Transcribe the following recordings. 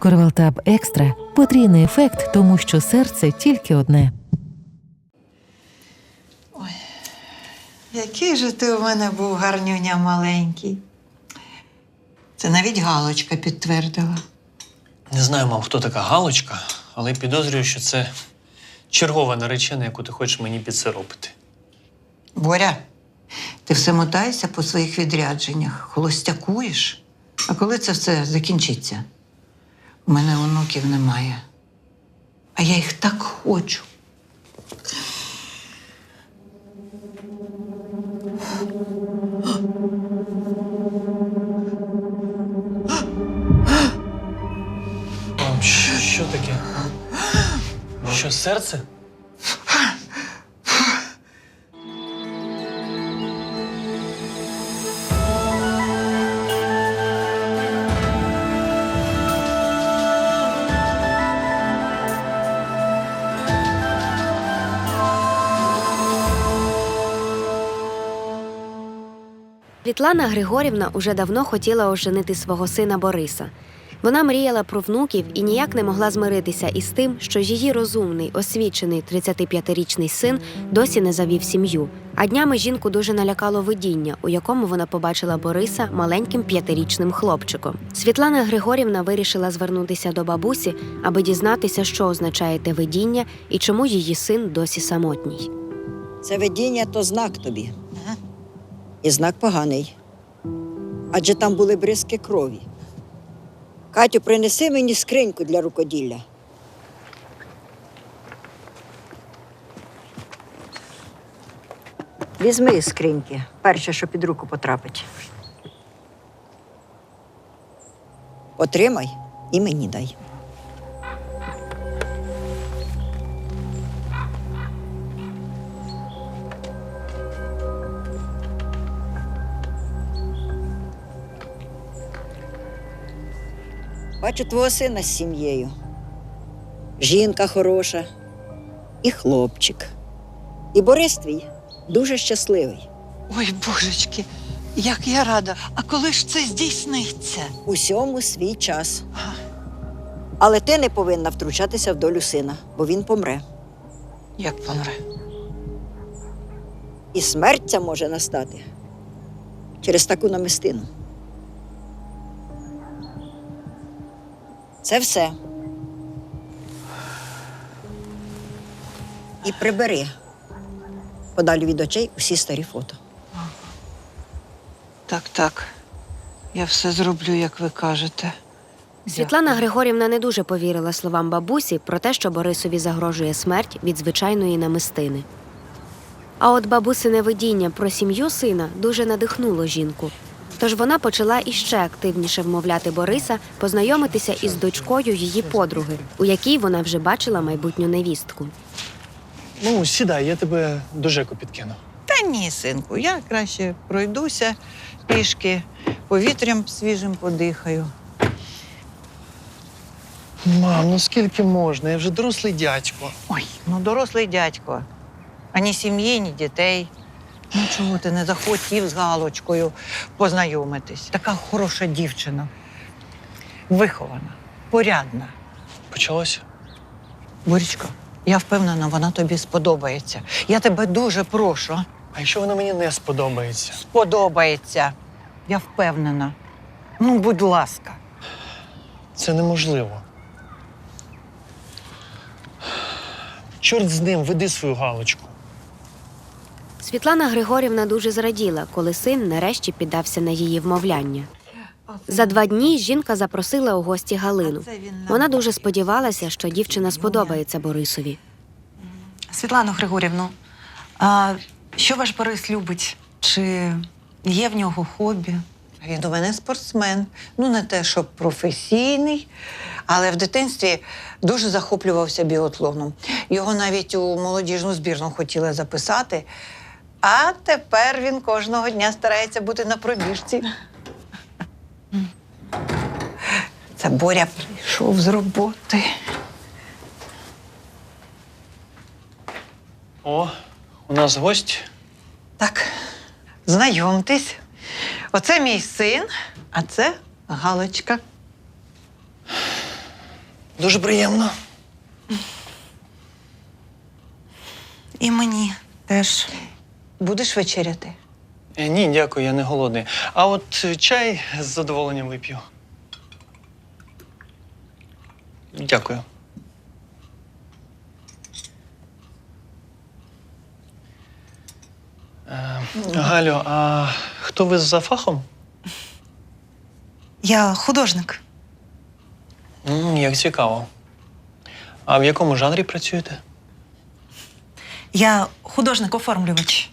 Корвалтаб екстра потрійний ефект, тому що серце тільки одне. Який же ти у мене був гарнюня маленький. Це навіть Галочка підтвердила. Не знаю, мам, хто така Галочка, але підозрюю, що це чергова наречена, яку ти хочеш мені підсиропити. Боря, ти все мотаєшся по своїх відрядженнях, холостякуєш. А коли це все закінчиться? У мене онуків немає. А я їх так хочу. Що, таке? Що, серце? Світлана Григорівна уже давно хотіла оженити свого сина Бориса. Вона мріяла про внуків і ніяк не могла змиритися із тим, що її розумний, освічений 35-річний син досі не завів сім'ю. А днями жінку дуже налякало видіння, у якому вона побачила Бориса маленьким п'ятирічним хлопчиком. Світлана Григорівна вирішила звернутися до бабусі, аби дізнатися, що означає те видіння і чому її син досі самотній. Це видіння то знак тобі. І знак поганий. Адже там були бризки крові. Катю, принеси мені скриньку для рукоділля. Візьми із скриньки, перше, що під руку потрапить. Отримай і мені дай. Бачу твого сина з сім'єю. Жінка хороша і хлопчик. І Борис твій дуже щасливий. Ой, божечки, як я рада. А коли ж це здійсниться? Усьому свій час. Але ти не повинна втручатися в долю сина, бо він помре. Як помре? І смерть ця може настати через таку намистину. Це все. І прибери подалі від очей усі старі фото. Так, так. Я все зроблю, як ви кажете. Світлана Григорівна не дуже повірила словам бабусі про те, що Борисові загрожує смерть від звичайної намистини. А от бабусине видіння про сім'ю сина дуже надихнуло жінку. Тож вона почала іще активніше вмовляти Бориса познайомитися із дочкою її подруги, у якій вона вже бачила майбутню невістку. Ну, сідай, я тебе до Жеку підкину. Та ні, синку, я краще пройдуся пішки, повітрям свіжим подихаю. Мам, ну скільки можна? Я вже дорослий дядько. Ой, ну дорослий дядько. Ані сім'ї, ні дітей. Ну чого ти не захотів з Галочкою познайомитись? Така хороша дівчина. Вихована, порядна. Почалося? Борічко, я впевнена, вона тобі сподобається. Я тебе дуже прошу. а? А якщо вона мені не сподобається? Сподобається. Я впевнена. Ну, будь ласка. Це неможливо. Чорт з ним, веди свою галочку. Світлана Григорівна дуже зраділа, коли син нарешті піддався на її вмовляння. За два дні жінка запросила у гості Галину. Вона дуже сподівалася, що дівчина сподобається Борисові. Світлано Григорівну, а що ваш Борис любить? Чи є в нього хобі? Він у мене спортсмен. Ну, не те, щоб професійний, але в дитинстві дуже захоплювався біатлоном. Його навіть у молодіжну збірну хотіли записати. А тепер він кожного дня старається бути на пробіжці. Це Боря прийшов з роботи. О, у нас гость. Так, знайомтесь. Оце мій син, а це Галочка. Дуже приємно. І мені теж. Будеш вечеряти? Е, Ні, дякую, я не голодний. А от е, чай з задоволенням вип'ю. Дякую. Е, Галю, а хто ви за фахом? Я художник. М, Як цікаво. А в якому жанрі працюєте? Я художник-оформлювач.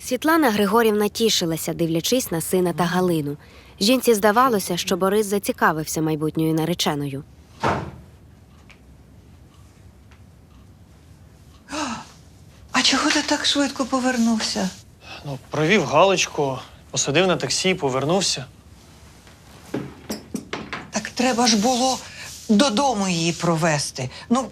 Світлана Григорівна тішилася, дивлячись на сина та Галину. Жінці здавалося, що Борис зацікавився майбутньою нареченою. А чого ти так швидко повернувся? Ну, провів галочку, посадив на таксі, повернувся. Так треба ж було додому її провести. Ну,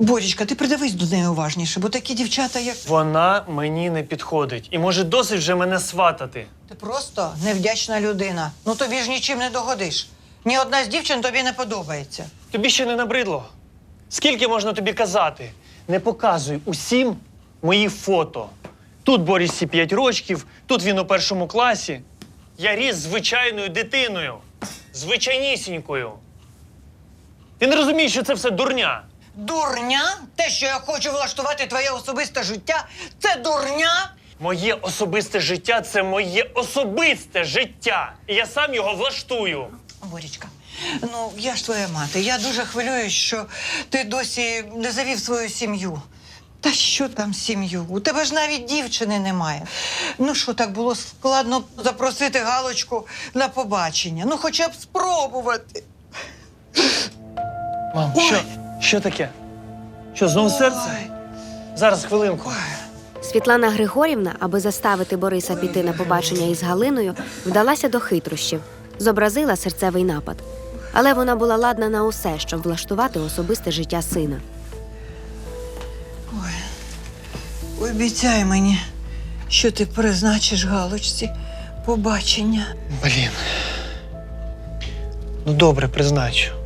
Борічка, ти придивись до неї уважніше, бо такі дівчата, як Вона мені не підходить і може досить вже мене сватати. ти просто невдячна людина. Ну тобі ж нічим не догодиш. Ні одна з дівчин тобі не подобається. Тобі ще не набридло. Скільки можна тобі казати? Не показуй усім мої фото. Тут Борисі 5 рочків, тут він у першому класі. Я ріс звичайною дитиною. Звичайнісінькою. Ти не розумієш, що це все дурня. Дурня? Те, що я хочу влаштувати твоє особисте життя, це дурня? Моє особисте життя це моє особисте життя. І я сам його влаштую. Борічка, ну я ж твоя мати. Я дуже хвилююсь, що ти досі не завів свою сім'ю. Та що там сім'ю? У тебе ж навіть дівчини немає. Ну що так було складно запросити Галочку на побачення? Ну, хоча б спробувати. Мам, Ой. що? Що таке? Що, знову серце? Зараз хвилинку. Світлана Григорівна, аби заставити Бориса піти на побачення із Галиною, вдалася до хитрощів, зобразила серцевий напад. Але вона була ладна на усе, щоб влаштувати особисте життя сина. Обіцяй мені, що ти призначиш Галочці побачення. Блін. Ну, добре, призначу.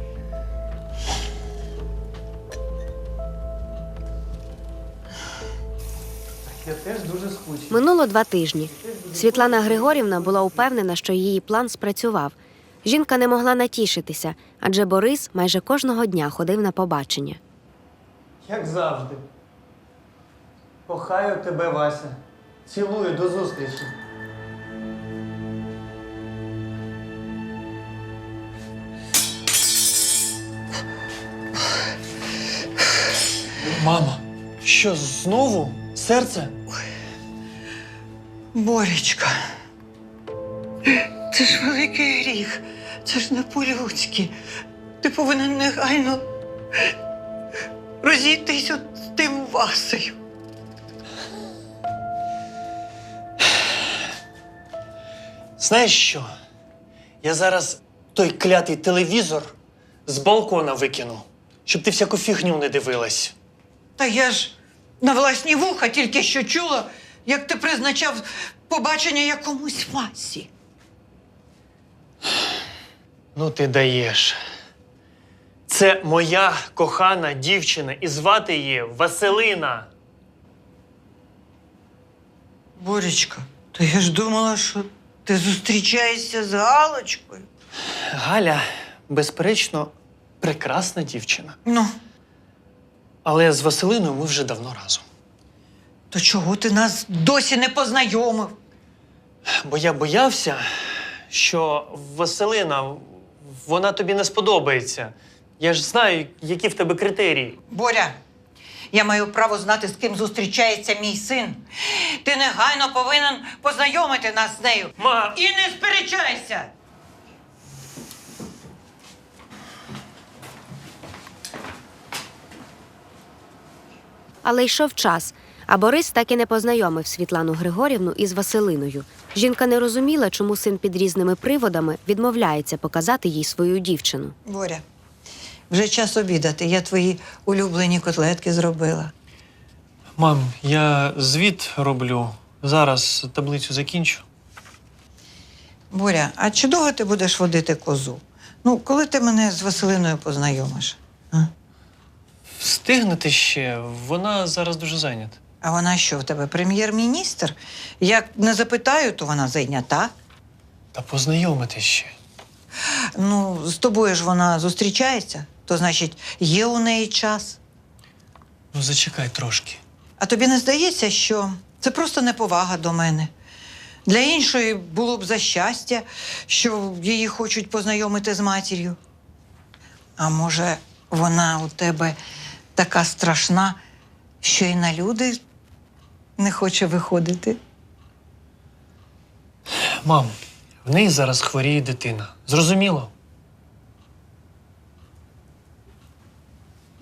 Минуло два тижні. Світлана Григорівна була упевнена, що її план спрацював. Жінка не могла натішитися, адже Борис майже кожного дня ходив на побачення. Як завжди. Кохаю тебе, Вася. Цілую до зустрічі. Мама, що знову? Серце? Борічка, це ж великий гріх. Це ж не по-людськи. Ти повинен негайно розійтись от з тим Васею. Знаєш що? Я зараз той клятий телевізор з балкона викину, щоб ти всяку фігню не дивилась. Та я ж на власні вуха тільки що чула, як ти призначав побачення якомусь Васі. Ну, ти даєш. Це моя кохана дівчина, і звати її Василина. Борічка, то я ж думала, що ти зустрічаєшся з Галочкою. Галя, безперечно, прекрасна дівчина. Ну, Але з Василиною ми вже давно разом. То чого ти нас досі не познайомив? Бо я боявся, що Василина, вона тобі не сподобається. Я ж знаю, які в тебе критерії. Боря, я маю право знати, з ким зустрічається мій син. Ти негайно повинен познайомити нас з нею. Ма, І не сперечайся! Але йшов час, а Борис так і не познайомив Світлану Григорівну із Василиною. Жінка не розуміла, чому син під різними приводами відмовляється показати їй свою дівчину. Боря, вже час обідати. Я твої улюблені котлетки зробила. мам, я звіт роблю. Зараз таблицю закінчу. Боря, а чи довго ти будеш водити козу? Ну, коли ти мене з Василиною познайомиш? А, Встигнете ще, вона зараз дуже зайнята. А вона що, в тебе прем'єр-міністр? Як не запитаю, то вона зайнята. Та познайомитись ще. Ну, з тобою ж вона зустрічається, то значить, є у неї час. Ну, зачекай трошки. А тобі не здається, що це просто неповага до мене. Для іншої було б за щастя, що її хочуть познайомити з матір'ю. А може, вона у тебе така страшна, що і на люди не хоче виходити. Мам, в неї зараз хворіє дитина. Зрозуміло?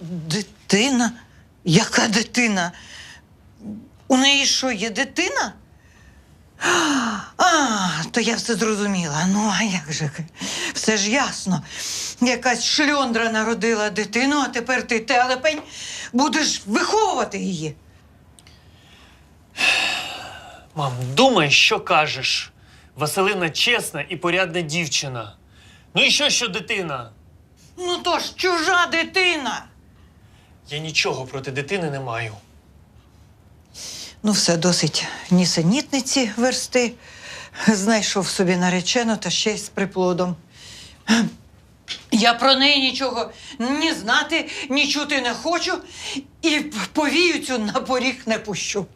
Дитина? Яка дитина? У неї що, є дитина? А, то я все зрозуміла. Ну, а як же? Все ж ясно. Якась шльондра народила дитину, а тепер ти телепень будеш виховувати її. Мам, думай, що кажеш. Василина чесна і порядна дівчина. Ну і що, що дитина? Ну то ж чужа дитина. Я нічого проти дитини не маю. Ну, все досить нісенітниці версти. Знайшов собі наречену та ще й з приплодом. Я про неї нічого ні знати, ні чути не хочу, і повію цю на поріг не пущу.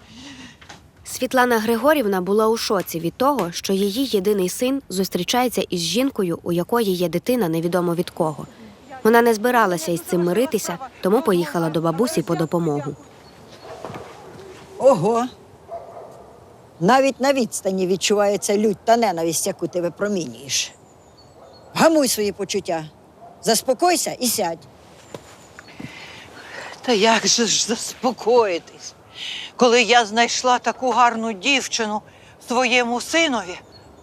Світлана Григорівна була у шоці від того, що її єдиний син зустрічається із жінкою, у якої є дитина невідомо від кого. Вона не збиралася із цим миритися, тому поїхала до бабусі по допомогу. Ого. Навіть на відстані відчувається лють та ненависть, яку ти випромінюєш. Гамуй свої почуття. Заспокойся і сядь. Та як же ж заспокоїтись, коли я знайшла таку гарну дівчину своєму синові,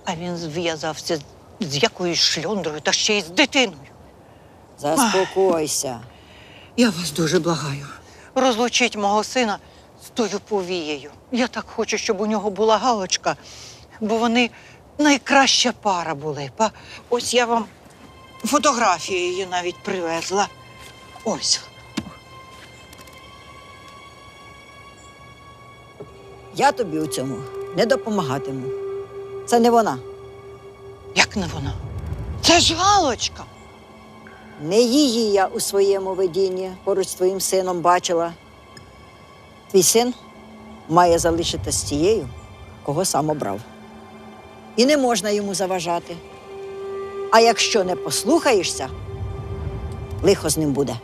а він зв'язався з якоюсь шльондрою та ще й з дитиною. Заспокойся. Я вас дуже благаю. Розлучіть мого сина з тою повією. Я так хочу, щоб у нього була галочка, бо вони найкраща пара були. Па- Ось я вам фотографію її навіть привезла. Ось. Я тобі у цьому не допомагатиму. Це не вона. Як не вона? Це ж галочка. Не її я у своєму видінні поруч з твоїм сином бачила. Твій син має залишитися з тією, кого сам обрав. І не можна йому заважати. А якщо не послухаєшся, лихо з ним буде.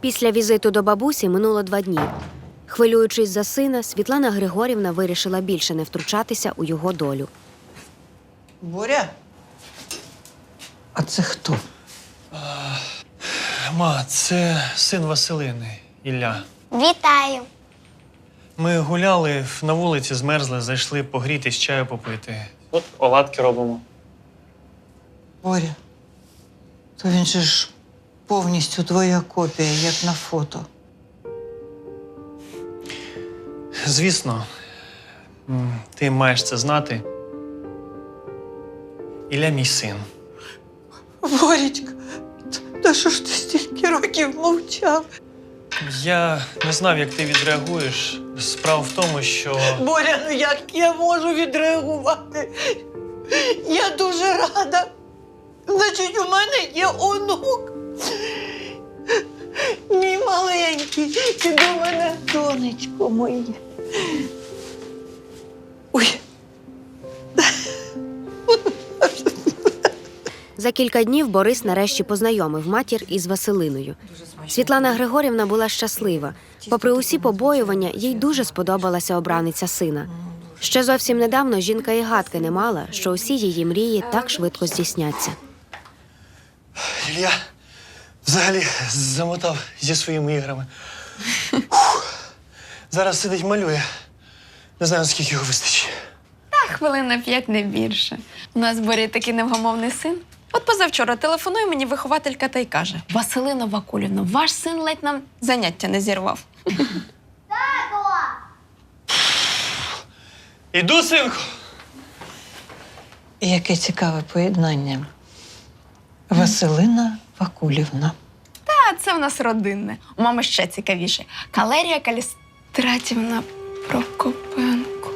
Після візиту до бабусі минуло два дні. Хвилюючись за сина, Світлана Григорівна вирішила більше не втручатися у його долю. Боря. А це хто? Ма, це син Василини, Ілля. Вітаю! Ми гуляли на вулиці, змерзли, зайшли погрітись, чаю попити. От оладки робимо. Боря. То він же ж повністю твоя копія, як на фото. Звісно, ти маєш це знати. Ілля мій син. Борічка, та- що ж ти стільки років мовчав? Я не знав, як ти відреагуєш. Справа в тому, що Боря, ну як я можу відреагувати? Я дуже рада. Значить, у мене є онук. Мій маленький, ти до мене донечко моє. Ой, За кілька днів Борис нарешті познайомив матір із Василиною. Світлана Григорівна була щаслива. Попри усі побоювання, їй дуже сподобалася обраниця сина. Ще зовсім недавно жінка і гадки не мала, що усі її мрії так швидко здійсняться. Ілля взагалі замотав зі своїми іграми. Зараз сидить малює. Не знаю, скільки його вистачить. Хвилин на п'ять не більше. У нас з Борі такий невгамовний син. От позавчора телефонує мені вихователька та й каже: Василина Вакулівна, ваш син ледь нам заняття не зірвав. Іду, синку. Яке цікаве поєднання. Василина Вакулівна. А це в нас родинне. У мами ще цікавіше. Калерія Калістратівна Прокопенко.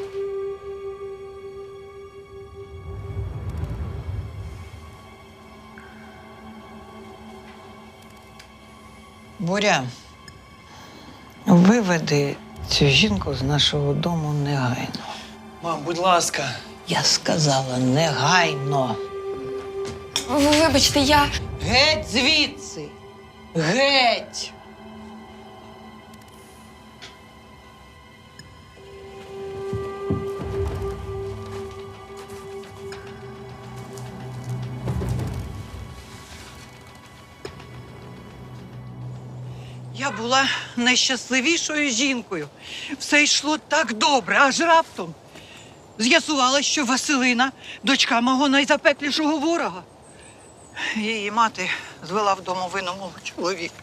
Боря, виведи цю жінку з нашого дому негайно. Мам, будь ласка. Я сказала негайно. Ви- Вибачте, я. Геть звідси. Геть. Була найщасливішою жінкою. Все йшло так добре, аж раптом з'ясувалося, що Василина дочка мого найзапеклішого ворога. Її мати звела вдома вину мого чоловіка.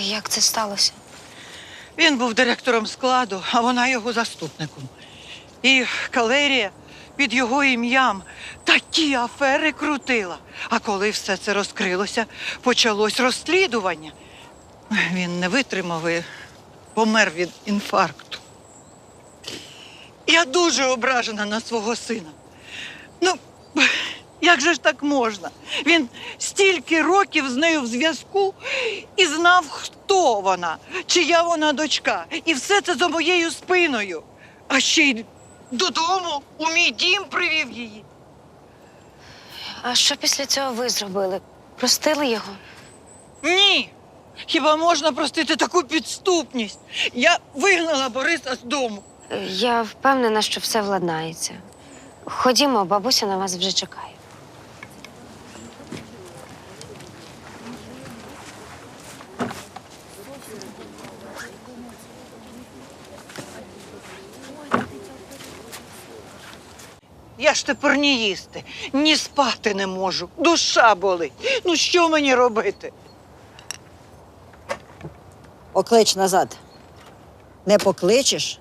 Як це сталося? Він був директором складу, а вона його заступником. І калерія під його ім'ям такі афери крутила. А коли все це розкрилося, почалось розслідування. Він не витримав і помер від інфаркту. Я дуже ображена на свого сина. Ну, як же ж так можна? Він стільки років з нею в зв'язку і знав, хто вона, чия вона дочка. І все це за моєю спиною. А ще й додому у мій дім привів її. А що після цього ви зробили? Простили його? Ні. Хіба можна простити таку підступність? Я вигнала Бориса з дому. Я впевнена, що все владнається. Ходімо, бабуся на вас вже чекає. Я ж тепер ні їсти, ні спати не можу. Душа болить. Ну що мені робити? Поклич назад. Не покличеш,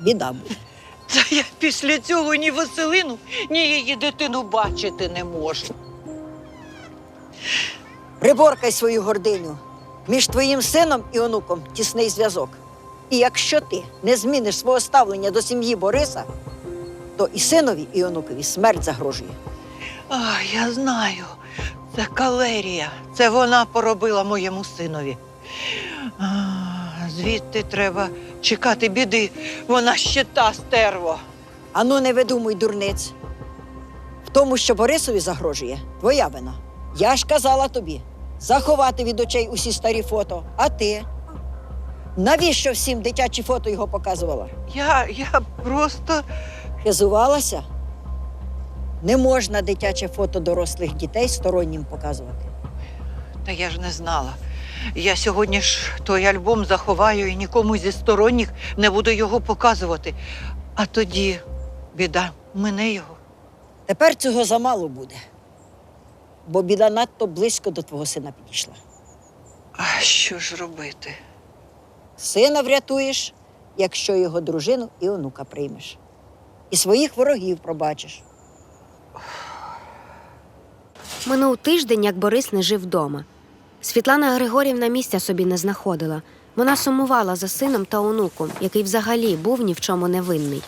біда буде. Та я після цього ні Василину, ні її дитину бачити не можу. Приборкай свою гординю. Між твоїм сином і онуком тісний зв'язок. І якщо ти не зміниш свого ставлення до сім'ї Бориса, то і синові, і онукові смерть загрожує. А, я знаю. Це калерія. Це вона поробила моєму синові. А, звідти треба чекати біди. Вона ще та стерво. Ану, не видумуй дурниць. В тому, що Борисові загрожує, твоя вина. Я ж казала тобі заховати від очей усі старі фото. А ти? Навіщо всім дитячі фото його показувала? Я, я просто. Хизувалася? Не можна дитяче фото дорослих дітей стороннім показувати. Та я ж не знала. Я сьогодні ж той альбом заховаю і нікому зі сторонніх не буду його показувати. А тоді біда мене його. Тепер цього замало буде, бо біда надто близько до твого сина підійшла. А що ж робити? Сина врятуєш, якщо його дружину і онука приймеш. І своїх ворогів пробачиш. Минув тиждень, як Борис не жив вдома. Світлана Григорівна місця собі не знаходила. Вона сумувала за сином та онуком, який взагалі був ні в чому не винний.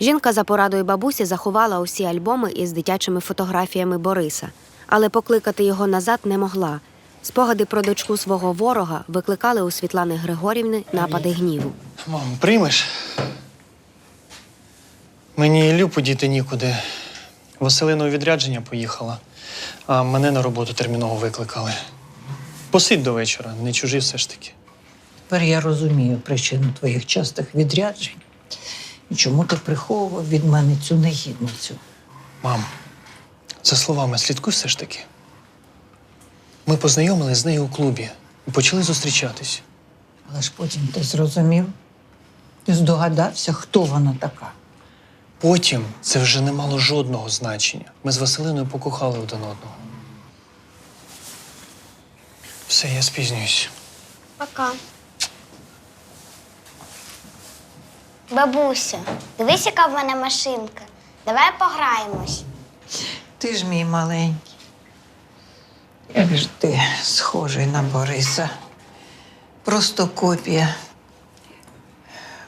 Жінка за порадою бабусі заховала усі альбоми із дитячими фотографіями Бориса, але покликати його назад не могла. Спогади про дочку свого ворога викликали у Світлани Григорівни напади гніву. Мам, приймеш? Мені Іллю подіти нікуди. Василина у відрядження поїхала, а мене на роботу терміново викликали. Посидь до вечора, не чужий все ж таки. Тепер я розумію причину твоїх частих відряджень. І чому ти приховував від мене цю негідницю? Мам, за словами слідкуй все ж таки. Ми познайомились з нею у клубі і почали зустрічатись. Але ж потім ти зрозумів, ти здогадався, хто вона така. Потім це вже не мало жодного значення. Ми з Василиною покохали один одного. Все, я спізнююсь. Пока. Бабуся, дивись, яка в мене машинка. Давай пограємось. Ти ж мій маленький. Як ж ти схожий на Бориса. Просто копія.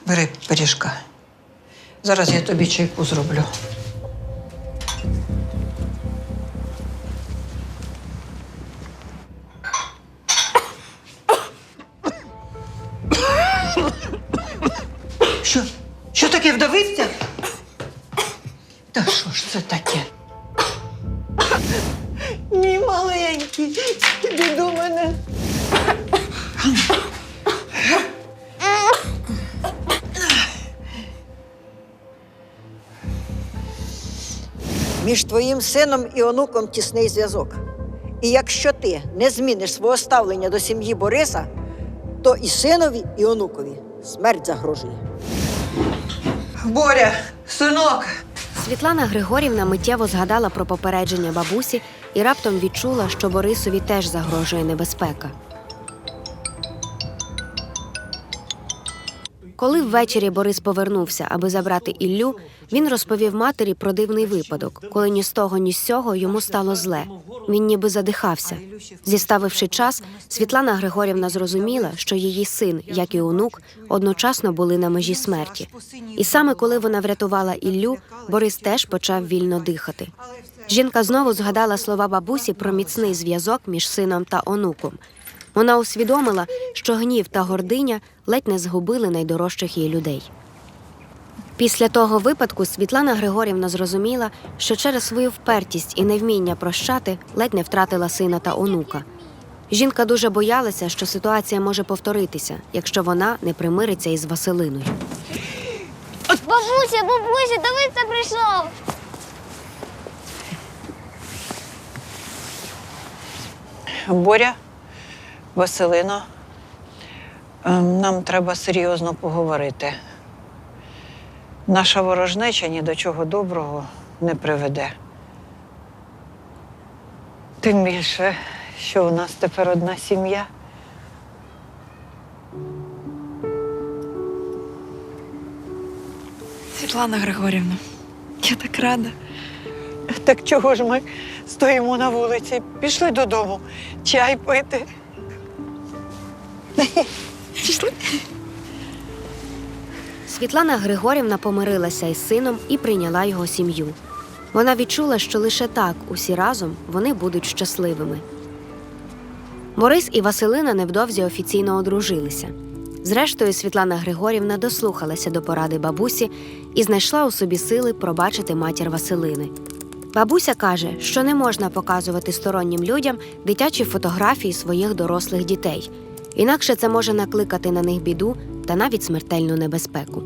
Бери пиріжка. Зараз я тобі чайку зроблю. Вдавився? Та що ж це таке? Мій маленький, іди до мене. Між твоїм сином і онуком тісний зв'язок. І якщо ти не зміниш свого ставлення до сім'ї Бориса, то і синові, і онукові смерть загрожує. Боря, синок, Світлана Григорівна миттєво згадала про попередження бабусі і раптом відчула, що Борисові теж загрожує небезпека. Коли ввечері Борис повернувся, аби забрати Іллю, він розповів матері про дивний випадок, коли ні з того, ні з сього йому стало зле. Він ніби задихався. Зіставивши час, Світлана Григорівна зрозуміла, що її син, як і онук, одночасно були на межі смерті. І саме коли вона врятувала Іллю, Борис теж почав вільно дихати. Жінка знову згадала слова бабусі про міцний зв'язок між сином та онуком. Вона усвідомила, що гнів та гординя ледь не згубили найдорожчих їй людей. Після того випадку Світлана Григорівна зрозуміла, що через свою впертість і невміння прощати ледь не втратила сина та онука. Жінка дуже боялася, що ситуація може повторитися, якщо вона не примириться із Василиною. Бабуся, бабуся, дивися, прийшов. Боря, Василино, ем, нам треба серйозно поговорити. Наша ворожнеча ні до чого доброго не приведе. Тим більше, що у нас тепер одна сім'я. Світлана Григорівна, я так рада. Так чого ж ми стоїмо на вулиці? Пішли додому, чай пити. Світлана Григорівна помирилася із сином і прийняла його сім'ю. Вона відчула, що лише так усі разом вони будуть щасливими. Борис і Василина невдовзі офіційно одружилися. Зрештою, Світлана Григорівна дослухалася до поради бабусі і знайшла у собі сили пробачити матір Василини. Бабуся каже, що не можна показувати стороннім людям дитячі фотографії своїх дорослих дітей, інакше це може накликати на них біду та навіть смертельну небезпеку.